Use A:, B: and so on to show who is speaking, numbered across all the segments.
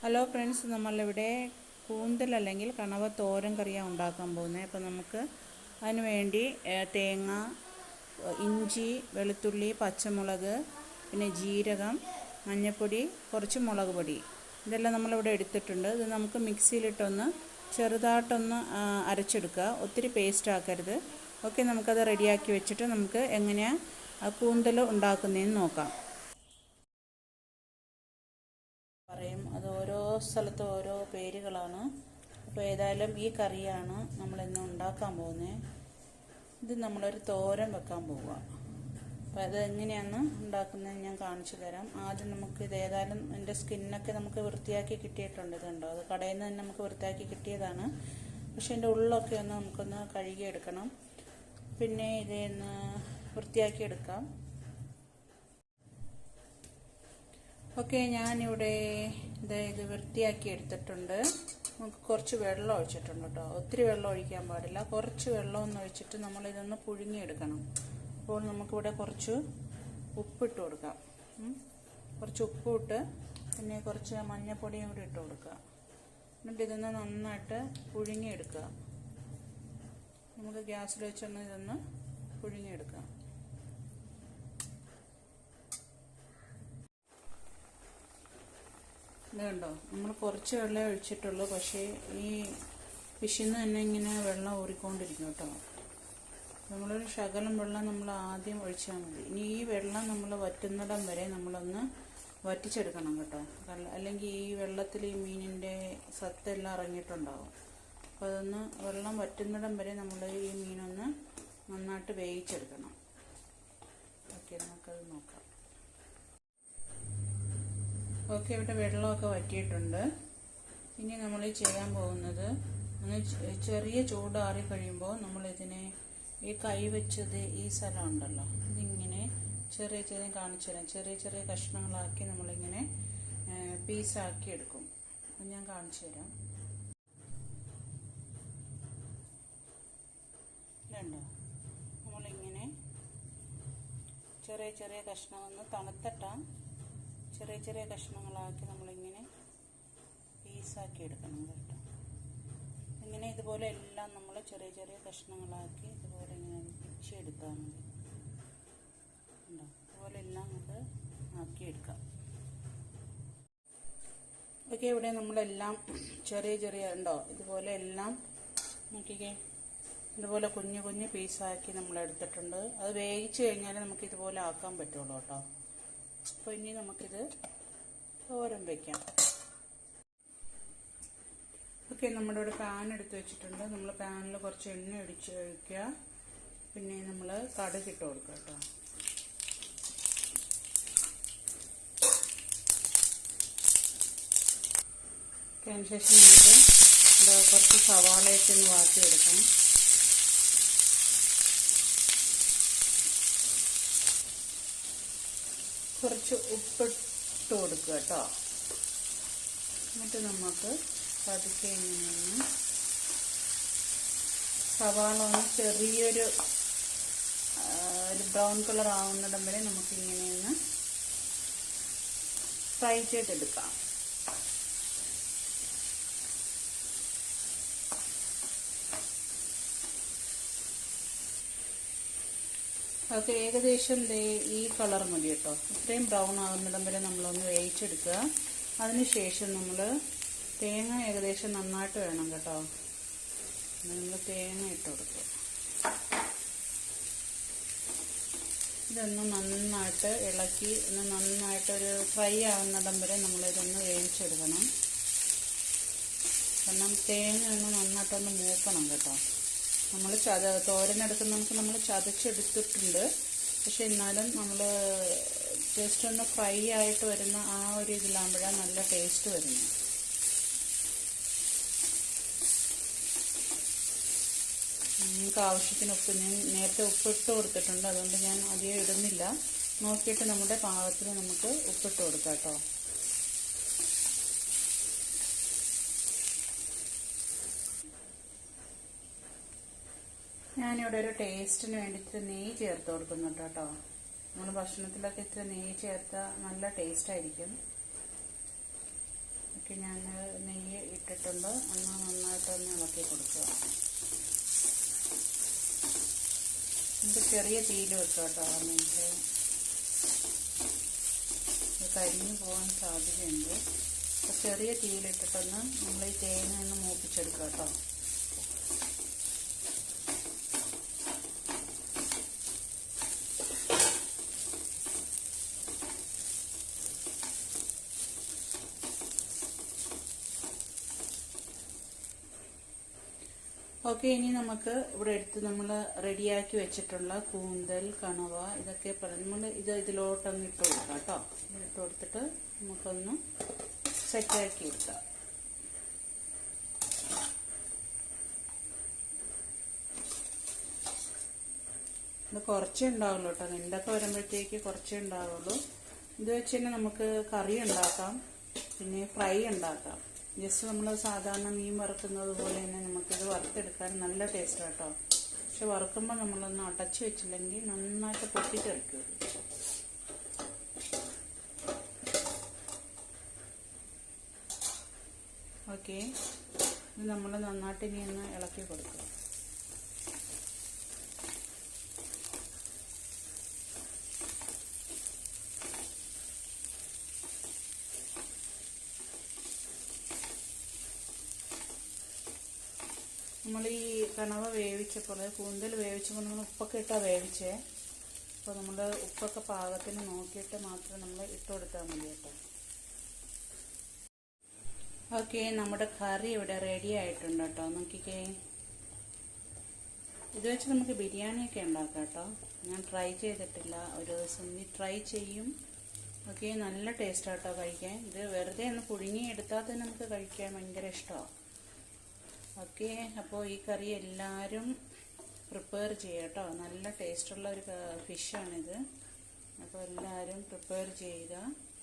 A: Hello friends നമ്മളിവിടെ കൂന്തൽ അല്ലെങ്കിൽ കണവ തോരൻ കറിയാണ് ഉണ്ടാക്കാൻ പോകുന്നത് അപ്പോൾ നമുക്ക് അതിന് വേണ്ടി തേങ്ങ ഇഞ്ചി വെളുത്തുള്ളി പച്ചമുളക് പിന്നെ ജീരകം മഞ്ഞൾപ്പൊടി കുറച്ച് മുളക് പൊടി. ഇതെല്ലാം നമ്മളിവിടെ എടുത്തിട്ടുണ്ട്. ഇത് നമുക്ക് മിക്സിയിലിട്ടൊന്ന് ചെറുതായിട്ടൊന്ന് അരച്ചെടുക്കുക. ഒത്തിരി പേസ്റ്റ് ആക്കരുത്. ഓക്കെ നമുക്കത് റെഡിയാക്കി വെച്ചിട്ട് നമുക്ക് എങ്ങനെയാണ് കൂന്തൽ ഉണ്ടാക്കുന്നതെന്ന് നോക്കാം. സ്ഥലത്ത് ഓരോ പേരുകളാണ്. അപ്പോൾ ഏതായാലും ഈ കറിയാണ് നമ്മൾ ഇന്ന് ഉണ്ടാക്കാൻ പോകുന്നത് ഇത് നമ്മളൊരു തോരൻ വെക്കാൻ പോവുക. അപ്പോൾ അത് എങ്ങനെയാണ് ഉണ്ടാക്കുന്നത് ഞാൻ കാണിച്ചു തരാം. ആദ്യം നമുക്ക് ഇത് ഏതായാലും എന്റെ സ്കിന്നൊക്കെ നമുക്ക് വൃത്തിയാക്കി കിട്ടിയിട്ടുണ്ട് ഇതുണ്ടോ അത് കടയിൽ നിന്ന് തന്നെ നമുക്ക് വൃത്തിയാക്കി കിട്ടിയതാണ്. പക്ഷെ എന്റെ ഉള്ളൊക്കെ ഒന്ന് നമുക്കൊന്ന് കഴുകിയെടുക്കണം. പിന്നെ ഇതൊന്ന് വൃത്തിയാക്കി എടുക്കാം. ഓക്കെ ഞാനിവിടെ ഇത് ഇത് വൃത്തിയാക്കി എടുത്തിട്ടുണ്ട്. നമുക്ക് കുറച്ച് വെള്ളം ഒഴിച്ചിട്ടുണ്ട് കേട്ടോ ഒത്തിരി വെള്ളം ഒഴിക്കാൻ പാടില്ല. കുറച്ച് വെള്ളം ഒന്ന് ഒഴിച്ചിട്ട് നമ്മൾ ഇതൊന്ന് പുഴുങ്ങിയെടുക്കണം. അപ്പോൾ നമുക്കിവിടെ കുറച്ച് ഉപ്പിട്ട് കൊടുക്കാം. കുറച്ച് ഉപ്പിട്ട് പിന്നെ കുറച്ച് മഞ്ഞപ്പൊടിയും കൂടി ഇട്ട് കൊടുക്കുക. എന്നിട്ട് ഇതൊന്ന് നന്നായിട്ട് പുഴുങ്ങിയെടുക്കുക. നമുക്ക് ഗ്യാസിൽ വെച്ചൊന്ന് ഇതൊന്ന് ഇത് കണ്ടോ നമ്മൾ കുറച്ച് വെള്ളം ഒഴിച്ചിട്ടുള്ളൂ. പക്ഷേ ഈ ഫിഷിൽ നിന്ന് തന്നെ ഇങ്ങനെ വെള്ളം ഊറിക്കൊണ്ടിരിക്കും കേട്ടോ. നമ്മളൊരു ശകലം വെള്ളം നമ്മൾ ആദ്യം ഒഴിച്ചാൽ മതി. ഇനി ഈ വെള്ളം നമ്മൾ വറ്റുന്നിടം വരെ നമ്മളൊന്ന് വറ്റിച്ചെടുക്കണം കേട്ടോ. അല്ലെങ്കിൽ ഈ വെള്ളത്തിൽ ഈ മീനിന്റെ സത്തെല്ലാം ഇറങ്ങിയിട്ടുണ്ടാവും അപ്പോൾ അതൊന്ന് വെള്ളം വറ്റുന്നിടം വരെ നമ്മൾ ഈ മീനൊന്ന് നന്നായിട്ട് വേവിച്ചെടുക്കണം. ഓക്കെ നമുക്കത് നോക്കാം. ഓക്കെ ഇവിടെ വെള്ളമൊക്കെ വറ്റിയിട്ടുണ്ട്. ഇനി നമ്മൾ ചെയ്യാൻ പോകുന്നത് ചെറിയ ചൂടാറി കഴിയുമ്പോൾ നമ്മളിതിനെ ഈ കൈ വെച്ചത് ഈ സ്ഥലം ഉണ്ടല്ലോ. ഇതിങ്ങനെ ചെറിയ ചെറിയ കാണിച്ചു തരാം. ചെറിയ ചെറിയ കഷ്ണങ്ങളാക്കി നമ്മളിങ്ങനെ പീസാക്കി എടുക്കും. അത് ഞാൻ കാണിച്ചു തരാം. രണ്ടോ നമ്മളിങ്ങനെ ചെറിയ ചെറിയ കഷ്ണം ഒന്ന് തണുത്തിട്ടാൽ ചെറിയ ചെറിയ കഷ്ണങ്ങളാക്കി നമ്മളിങ്ങനെ പീസാക്കി എടുക്കണം കേട്ടോ. ഇങ്ങനെ ഇതുപോലെ എല്ലാം നമ്മൾ ചെറിയ ചെറിയ കഷ്ണങ്ങളാക്കി ഇതുപോലെ ഇങ്ങനെ പിച്ചെടുത്താൽ മതി ഉണ്ടോ ഇതുപോലെ എല്ലാം നമുക്ക് ആക്കിയെടുക്കാം. ഓക്കെ ഇവിടെ നമ്മളെല്ലാം ചെറിയ ചെറിയ ഉണ്ടോ? ഇതുപോലെ എല്ലാം നോക്കിക്കേ. ഇതുപോലെ കുഞ്ഞു കുഞ്ഞു പീസാക്കി നമ്മൾ എടുത്തിട്ടുണ്ട് അത് വേവിച്ച് കഴിഞ്ഞാൽ നമുക്ക് ഇതുപോലെ ആക്കാൻ പറ്റുള്ളൂ കേട്ടോ. അപ്പോൾ ഇനി നമുക്കിത് തോരൻ വയ്ക്കാം ഓക്കെ നമ്മുടെ ഇവിടെ പാൻ എടുത്ത് വെച്ചിട്ടുണ്ട്. നമ്മൾ പാനിൽ കുറച്ച് എണ്ണ ഒഴിച്ച് ഒഴിക്കുക. പിന്നെ നമ്മൾ കടുക് ഇട്ട് കൊടുക്കുക കേട്ടോ. അതിനുശേഷം നമുക്ക് കുറച്ച് സവാളയൊക്കെ ഒന്ന് വാട്ടിയെടുക്കാം. കുറച്ച് ഉപ്പിട്ട് കൊടുക്കുക കേട്ടോ. എന്നിട്ട് നമുക്ക് പതുക്കെ ഇങ്ങനെ സവാള ഒന്ന് ചെറിയൊരു ഒരു ബ്രൗൺ കളർ ആവുന്നിടം വരെ നമുക്കിങ്ങനെ ഫ്രൈ ചെയ്തെടുക്കാം. അത് ഏകദേശം ഈ കളർ മതി കേട്ടോ. ഇത്രയും ബ്രൗൺ ആകുന്നിടം വരെ നമ്മളൊന്ന് വേവിച്ചെടുക്കുക. അതിനുശേഷം നമ്മൾ തേങ്ങ ഏകദേശം നന്നായിട്ട് വേണം കേട്ടോ. നമ്മൾ തേങ്ങ ഇട്ട് കൊടുക്കുക. ഇതൊന്ന് നന്നായിട്ട് ഇളക്കി ഒന്ന് നന്നായിട്ടൊരു ഫ്രൈ ആവുന്നിടം വരെ നമ്മളിതൊന്ന് വേവിച്ചെടുക്കണം. കാരണം തേങ്ങ ഒന്ന് നന്നായിട്ടൊന്ന് മൂക്കണം കേട്ടോ. നമ്മൾ ചത തോരനെടുക്കുന്ന നമുക്ക് നമ്മൾ ചതച്ചെടുത്തിട്ടുണ്ട്. പക്ഷെ എന്നാലും നമ്മൾ ജസ്റ്റ് ഒന്ന് ഫ്രൈ ആയിട്ട് വരുന്ന ആ ഒരു ഇതിലാകുമ്പോഴാണ് നല്ല ടേസ്റ്റ് വരുന്നത്. നിങ്ങൾക്ക് ആവശ്യത്തിന് ഉപ്പ് ഞാൻ നേരത്തെ ഉപ്പിട്ട് കൊടുത്തിട്ടുണ്ട്. അതുകൊണ്ട് ഞാൻ അധികം ഇടുന്നില്ല. നോക്കിയിട്ട് നമ്മുടെ പാകത്തിന് നമുക്ക് ഉപ്പിട്ട് കൊടുക്കാം കേട്ടോ. ഞാനിവിടെ ഒരു ടേസ്റ്റിന് വേണ്ടിയിട്ട് നെയ്യ് ചേർത്ത് കൊടുക്കുന്നുണ്ട് കേട്ടോ. നമ്മൾ ഭക്ഷണത്തിലൊക്കെ ഇത്തിരി നെയ്യ് ചേർത്താൽ നല്ല ടേസ്റ്റ് ആയിരിക്കും. ഓക്കെ ഞാൻ നെയ്യ് ഇട്ടിട്ടുണ്ട്. ഒന്ന് നന്നായിട്ടൊന്ന് ഇളക്കി കൊടുക്കുക. നമുക്ക് ചെറിയ തീയിൽ വെക്കുക കേട്ടോ അല്ലെങ്കിൽ കരിഞ്ഞു പോകാൻ സാധ്യതയുണ്ട്. ചെറിയ തീയിലിട്ടിട്ടൊന്ന് നമ്മൾ ഈ തേങ്ങ ഒന്ന് മൂപ്പിച്ചെടുക്കുക കേട്ടോ. ഓക്കെ ഇനി നമുക്ക് ഇവിടെ എടുത്ത് നമ്മൾ റെഡിയാക്കി വെച്ചിട്ടുള്ള കൂന്തൽ കണവ ഇതൊക്കെ നമ്മൾ ഇത് ഇതിലോട്ടൊന്ന് ഇട്ട് കൊടുക്കാം കേട്ടോ. ഇട്ട് കൊടുത്തിട്ട് നമുക്കൊന്ന് സെറ്റാക്കി എടുക്കാം. ഇത് കുറച്ചേ ഉണ്ടാവുള്ളൂ കേട്ടോ. നിണ്ടൊക്കെ വരുമ്പോഴത്തേക്ക് കുറച്ചേ ഉണ്ടാവുള്ളൂ. ഇത് വെച്ച് തന്നെ നമുക്ക് കറി ഉണ്ടാക്കാം. പിന്നെ ഫ്രൈ ഉണ്ടാക്കാം. ജസ്റ്റ് നമ്മൾ സാധാരണ മീൻ വറുക്കുന്നത് പോലെ തന്നെ നമുക്കിത് വറുത്തെടുക്കാൻ നല്ല ടേസ്റ്റ് കേട്ടോ പക്ഷെ വറുക്കുമ്പോൾ നമ്മളൊന്ന് അടച്ചു വെച്ചില്ലെങ്കിൽ നന്നായിട്ട് പൊട്ടിത്തെറിക്കും. ഓക്കെ ഇത് നമ്മൾ നന്നായിട്ട് ഇനി ഒന്ന് ഇളക്കി കൊടുക്കുക നമ്മൾ ഈ കണവ വേവിച്ചപ്പോൾ കൂന്തൽ വേവിച്ചപ്പോൾ നമ്മൾ ഉപ്പൊക്കെ ഇട്ടാണ് വേവിച്ചേ. അപ്പോൾ നമ്മൾ ഉപ്പൊക്കെ പാകത്തിന് നോക്കിയിട്ട് മാത്രം നമ്മൾ ഇട്ട് കൊടുത്താൽ മതി കേട്ടോ. ഓക്കെ നമ്മുടെ കറി ഇവിടെ റെഡി ആയിട്ടുണ്ട് കേട്ടോ. നോക്കിക്കേ. ഇത് വെച്ച് നമുക്ക് ബിരിയാണിയൊക്കെ ഉണ്ടാക്കാം കേട്ടോ. ഞാൻ ട്രൈ ചെയ്തിട്ടില്ല. ഒരു ദിവസം നീ ട്രൈ ചെയ്യും. ഓക്കെ നല്ല ടേസ്റ്റാട്ടോ കഴിക്കാൻ. ഇത് വെറുതെ ഒന്ന് പുഴുങ്ങി എടുത്താൽ തന്നെ നമുക്ക് കഴിക്കാൻ ഭയങ്കര ഇഷ്ടമാണ്. ഓക്കെ അപ്പോൾ ഈ കറി എല്ലാവരും പ്രിപ്പയർ ചെയ്യുക കേട്ടോ. നല്ല ടേസ്റ്റുള്ള ഒരു ഫിഷാണിത് അപ്പോൾ എല്ലാവരും പ്രിപ്പയർ ചെയ്യുക.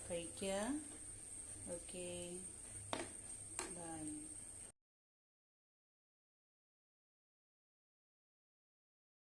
A: കഴിക്കുക. ഓക്കെ. ബൈ